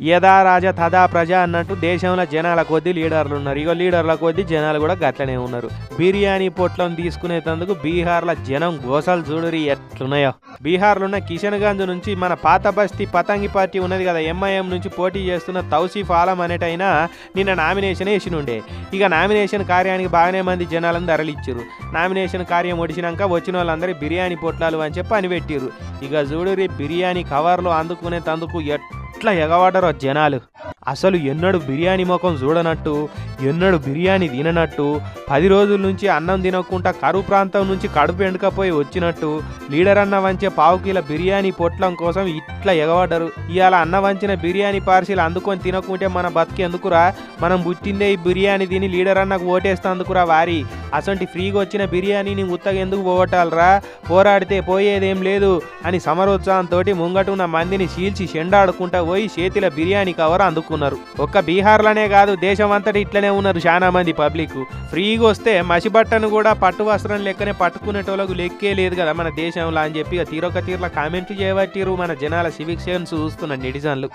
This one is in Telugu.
యథా రాజా తదా ప్రజ అన్నట్టు దేశంలో జనాల కొద్దీ లీడర్లు ఉన్నారు. ఇక లీడర్ల కొద్దీ జనాలు కూడా గట్లనే ఉన్నారు. బిర్యానీ పొట్లం తీసుకునేటందుకు బీహార్ల జనం గోసలు చూడురి ఎట్లున్నాయో. బీహార్లో ఉన్న కిషన్గంజ్ నుంచి మన పాత బస్తీ పతంగి పార్టీ ఉన్నది కదా ఎంఐఎం నుంచి పోటీ చేస్తున్న తౌసీఫ్ ఆలం అనేటైనా నిన్న నామినేషన్ వేసినుండే. ఇక నామినేషన్ కార్యానికి బాగానే మంది జనాలను ధరలిచ్చారు నామినేషన్ కార్యం ఒడిచినాక వచ్చిన వాళ్ళందరూ బిర్యానీ పొట్లాలు అని చెప్పి అని ఇక చూడురి బిర్యానీ కవర్లు అందుకునేటందుకు ఎట్లా ఎగవాడరో జనాలు. అసలు ఎన్నడు బిర్యానీ ముఖం చూడనట్టు ఎన్నడు బిర్యానీ తిననట్టు పది రోజుల నుంచి అన్నం తినకుండా కరువు ప్రాంతం నుంచి కడుపు ఎండకపోయి వచ్చినట్టు లీడర్ అన్న వంచే పావుకీల బిర్యానీ పొట్లం కోసం ఇట్లా ఎగవాడరు. ఇవాళ అన్న వంచిన బిర్యానీ పార్సిల్ అందుకొని తినకుంటే మన బతికేందుకురా? మనం పుట్టిందే ఈ బిర్యానీ తిని లీడర్ అన్నకు ఓటేస్తందుకురా వారి. అసంటి ఫ్రీగా వచ్చిన బిర్యానీని ఉత్తగా ఎందుకు పోగొట్టాలరా? పోరాడితే పోయేదేం లేదు అని సమరోత్సాహంతో ముంగటున్న మందిని చీల్చి చెండాడుకుంటా పోయి చేతిలో బిర్యానీ కవర్ అందుకున్నారు. ఒక్క బీహార్లోనే కాదు దేశం అంతటి ఇట్లనే ఉన్నారు చాలా మంది పబ్లిక్ ఫ్రీగా వస్తే మసిబట్టను కూడా పట్టు వస్త్రం లెక్కనే పట్టుకునేటోళ్ళకు లెక్కే లేదు కదా మన దేశంలో అని చెప్పి తీరొక తీరులో కామెంట్లు చేయబట్టిరు మన జనాల సివిక్ సెన్స్ చూస్తున్న నెటిజన్లు.